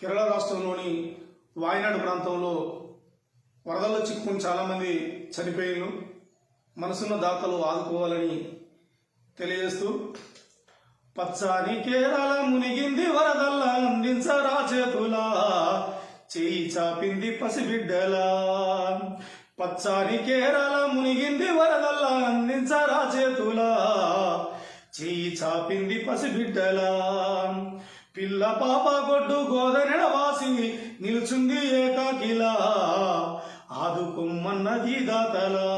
కేరళ రాష్ట్రంలోని వాయనాడు ప్రాంతంలో వరదల్లో చిక్కుకుని చాలామంది చనిపోయారు మనసున్న దాతలు ఆదుకోవాలని తెలియజేస్తూ పచ్చాని కేరళ మునిగింది వరదల్లా అందించరా చేతులా చేయి చాపింది పసిబిడ్డలా. పచ్చాని కేరళ మునిగింది వరదల్లా అందించరా చేతులా చేయి చాపింది పసిబిడ్డలా. పిల్ల పాప గొడ్డు గోదనెడ వాసి నిలుచుంది ఏకాకిలా. ఆదుకొమ్మన్నది దాతలా.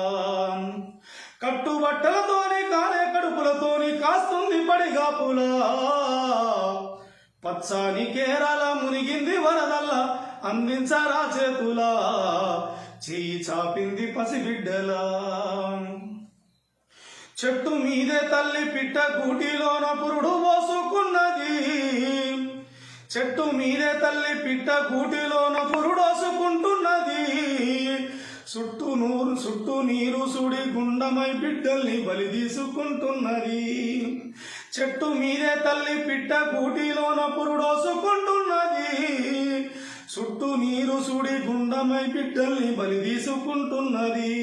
కట్టుబట్టలతోని కాలే కడుపులతోని కాస్తుంది పడిగాపులా. పచ్చాని కేరళ మునిగింది వరదల్లా అందించరా చేతులా. చెయ్యి చాపింది పసిబిడ్డలా. చెట్టు మీదే తల్లి పిట్ట కూటీలోన పురుడు పోసు చెట్టు మీదే తల్లి పిట్ట కూటిలోన పురుడోసుకుంటున్నది. చుట్టూ నూరు చుట్టూ నీరు సుడి గుండమై బిడ్డల్ని బలి తీసుకుంటున్నది. చెట్టు మీదే తల్లి పిట్ట కూటిలోన పురుడోసుకుంటున్నది. చుట్టూ నీరు సుడి గుండమై బిడ్డల్ని బలి తీసుకుంటున్నది.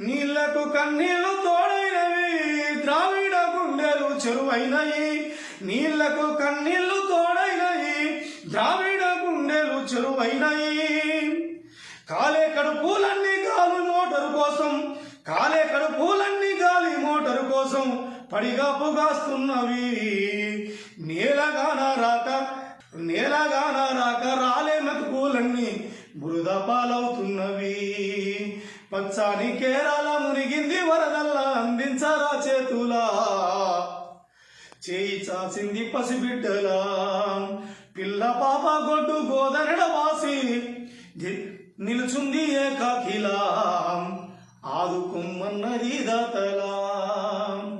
నీళ్ళకు కన్నీళ్ళు తోడైనవి ద్రావిడ గుండెలు చెరువైనవి నీళ్ళకు కన్నీళ్ళు తోడైనవి ద్రావిడ గుండెలు చెరువైనయి. కాలే కడుపులన్నీ గాలి మోటారు కోసం కాలే కడుపులన్నీ గాలి మోటారు కోసం పడిగా పొగాస్తున్నవి నేలగాన రాక నేలగాన రాక రాలే మెతుకులన్నీ బురద పాలవుతున్నవి. పచ్చాని కేరళ మునిగింది వరదల్లా అందించరా చేతులా. చేయి చాసింది పసిబిడ్డలా. పిల్ల పాప గొడ్డు గోదరడ వాసి నిలుచుంది ఏకాకిలా